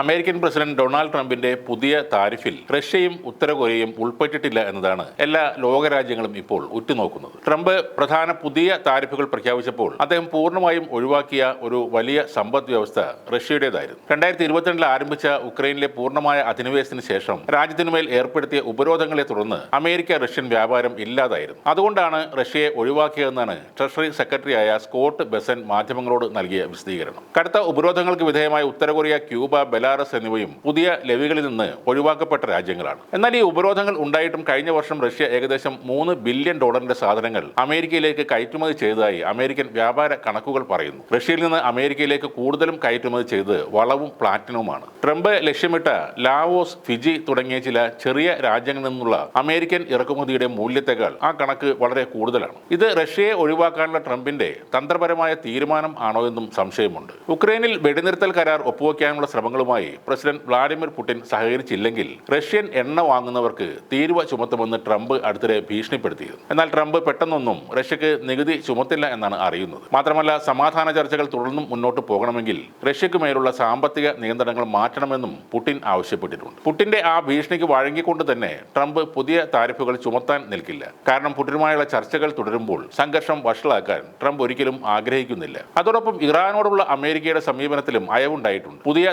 American president Donald ട്രംപിന്റെ പുതിയ താരിഫിൽ റഷ്യയും ഉത്തര കൊറിയയും ഉൾപ്പെട്ടിട്ടില്ല എന്നതാണ് എല്ലാ ലോകരാജ്യങ്ങളും ഇപ്പോൾ ഉറ്റുനോക്കുന്നത്. ട്രംപ് പ്രധാന പുതിയ താരിഫുകൾ പ്രഖ്യാപിച്ചപ്പോൾ അദ്ദേഹം പൂർണമായും ഒഴിവാക്കിയ ഒരു വലിയ സമ്പദ് വ്യവസ്ഥ റഷ്യയുടേതായിരുന്നു. രണ്ടായിരത്തി ഇരുപത്തിരണ്ടിൽ ആരംഭിച്ച ഉക്രൈനിലെ പൂർണമായ അധിനിവേശത്തിന് ശേഷം രാജ്യത്തിനുമേൽ ഏർപ്പെടുത്തിയ ഉപരോധങ്ങളെ തുടർന്ന് അമേരിക്ക റഷ്യൻ വ്യാപാരം ഇല്ലാതായിരുന്നു. അതുകൊണ്ടാണ് റഷ്യയെ ഒഴിവാക്കിയതെന്നാണ് ട്രഷറി സെക്രട്ടറിയായ സ്കോട്ട് ബെസൻ മാധ്യമങ്ങളോട് നൽകിയ വിശദീകരണം. കടുത്ത ഉപരോധങ്ങൾക്ക് വിധേയമായ ഉത്തര കൊറിയ ക്യൂബ ബെലാറസ് എന്നിവയും പുതിയ ലെവികളിൽ നിന്ന് ഒഴിവാക്കപ്പെട്ട രാജ്യങ്ങളാണ്. എന്നാൽ ഈ ഉപരോധങ്ങൾ ഉണ്ടായിട്ടും കഴിഞ്ഞ വർഷം റഷ്യ ഏകദേശം മൂന്ന് ബില്യൺ ഡോളറിന്റെ സാധനങ്ങൾ അമേരിക്കയിലേക്ക് കയറ്റുമതി ചെയ്തതായി അമേരിക്കൻ വ്യാപാര കണക്കുകൾ പറയുന്നു. റഷ്യയിൽ നിന്ന് അമേരിക്കയിലേക്ക് കൂടുതലും കയറ്റുമതി ചെയ്ത് വളവും പ്ലാറ്റിനവുമാണ് ട്രംപ് ലക്ഷ്യമിട്ട ലാവോസ് ഫിജി തുടങ്ങിയ ചില ചെറിയ രാജ്യങ്ങളിൽ നിന്നുള്ള അമേരിക്കൻ ഇറക്കുമതിയുടെ മൂല്യത്തെക്കാൾ ആ കണക്ക് വളരെ കൂടുതലാണ്. ഇത് റഷ്യയെ ഒഴിവാക്കാനുള്ള ട്രംപിന്റെ തന്ത്രപരമായ തീരുമാനം ആണോ എന്നും സംശയമുണ്ട്. ഉക്രൈനിൽ വെടിനിർത്തൽ കരാർ ഒപ്പുവെക്കാനുള്ള ശ്രമങ്ങളുമായി പ്രസിഡന്റ് വ്ളാഡിമിർ പുടിൻ സഹകരിച്ചില്ലെങ്കിൽ റഷ്യൻ എണ്ണ വാങ്ങുന്നവർക്ക് തീരുവ ചുമത്തുമെന്ന് ട്രംപ് അടുത്തിടെ ഭീഷണിപ്പെടുത്തിയിരുന്നു. എന്നാൽ ട്രംപ് പെട്ടെന്നൊന്നും റഷ്യക്ക് നികുതി ചുമത്തില്ല എന്നാണ് അറിയുന്നത്. മാത്രമല്ല സമാധാന ചർച്ചകൾ തുടർന്നും മുന്നോട്ട് പോകണമെങ്കിൽ റഷ്യക്ക് മേലുള്ള സാമ്പത്തിക നിയന്ത്രണങ്ങൾ മാറ്റണമെന്നും പുടിൻ ആവശ്യപ്പെട്ടിട്ടുണ്ട്. പുടിന്റെ ആ ഭീഷണിക്ക് വഴങ്ങിക്കൊണ്ട് തന്നെ ട്രംപ് പുതിയ താരിഫുകൾ ചുമത്താൻ നിൽക്കില്ല. കാരണം പുടിനുമായുള്ള ചർച്ചകൾ തുടരുമ്പോൾ സംഘർഷം വഷളാക്കാൻ ട്രംപ് ഒരിക്കലും ആഗ്രഹിക്കുന്നില്ല. അതോടൊപ്പം ഇറാനോടുള്ള അമേരിക്കയുടെ സമീപനത്തിലും അയവുണ്ടായിട്ടുണ്ട്. പുതിയ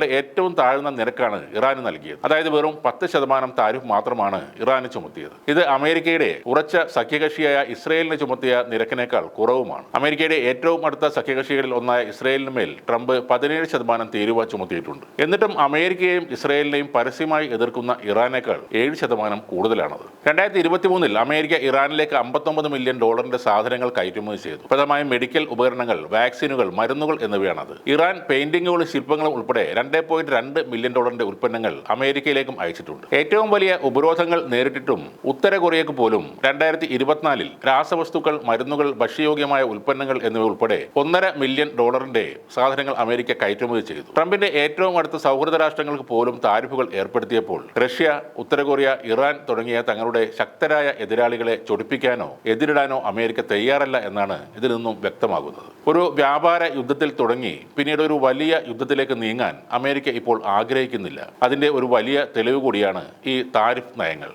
താരിഫുകളുടെ ഏറ്റവും താഴ്ന്ന നിരക്കാണ് ഇറാന് നൽകിയത്. അതായത് വെറും പത്ത് ശതമാനം താരിഫ് മാത്രമാണ് ഇറാന് ചുമത്തിയത്. ഇത് അമേരിക്കയുടെ ഉറച്ച സഖ്യകക്ഷിയായ ഇസ്രയേലിന് ചുമത്തിയ നിരക്കിനേക്കാൾ കുറവുമാണ്. അമേരിക്കയുടെ ഏറ്റവും അടുത്ത സഖ്യകക്ഷികളിൽ ഒന്നായ ഇസ്രയേലിന് മേൽ ട്രംപ് പതിനേഴ് ശതമാനം തീരുവ ചുമത്തിയിട്ടുണ്ട്. എന്നിട്ടും അമേരിക്കയെയും ഇസ്രയേലിനെയും പരസ്യമായി എതിർക്കുന്ന ഇറാനേക്കാൾ ഏഴ് ശതമാനം കൂടുതലാണത്. രണ്ടായിരത്തി ഇരുപത്തി മൂന്നിൽ അമേരിക്ക ഇറാനിലേക്ക് അമ്പത്തൊമ്പത് മില്യൺ ഡോളറിന്റെ സാധനങ്ങൾ കയറ്റുമതി ചെയ്തു. പ്രധാനമായും മെഡിക്കൽ ഉപകരണങ്ങൾ വാക്സിനുകൾ മരുന്നുകൾ എന്നിവയാണത്. ഇറാൻ പെയിന്റിങ്ങുകളും ശില്പങ്ങളും ഉൾപ്പെടെ പോയിന്റ് രണ്ട് മില്യൺ ഡോളറിന്റെ ഉൽപ്പന്നങ്ങൾ അമേരിക്കയിലേക്കും അയച്ചിട്ടുണ്ട്. ഏറ്റവും വലിയ ഉപരോധങ്ങൾ നേരിട്ടിട്ടും ഉത്തര കൊറിയക്ക് പോലും രണ്ടായിരത്തി ഇരുപത്തിനാലിൽ രാസവസ്തുക്കൾ മരുന്നുകൾ ഭക്ഷ്യയോഗ്യമായ ഉൽപ്പന്നങ്ങൾ എന്നിവ ഉൾപ്പെടെ ഒന്നര മില്യൺ ഡോളറിന്റെ സാധനങ്ങൾ അമേരിക്ക കയറ്റുമതി ചെയ്തു. ട്രംപിന്റെ ഏറ്റവും അടുത്ത സൗഹൃദ രാഷ്ട്രങ്ങൾക്ക് പോലും താരിഫുകൾ ഏർപ്പെടുത്തിയപ്പോൾ റഷ്യ ഉത്തര കൊറിയ ഇറാൻ തുടങ്ങിയ തങ്ങളുടെ ശക്തരായ എതിരാളികളെ ചൊടിപ്പിക്കാനോ എതിരിടാനോ അമേരിക്ക തയ്യാറല്ല എന്നാണ് ഇതിൽ നിന്നും വ്യക്തമാകുന്നത്. ഒരു വ്യാപാര യുദ്ധത്തിൽ തുടങ്ങി പിന്നീട് ഒരു വലിയ യുദ്ധത്തിലേക്ക് നീങ്ങാൻ അമേരിക്ക ഇപ്പോൾ ആഗ്രഹിക്കുന്നില്ല. അതിന്റെ ഒരു വലിയ തെളിവ് കൂടിയാണ് ഈ താരിഫ് നയങ്ങൾ.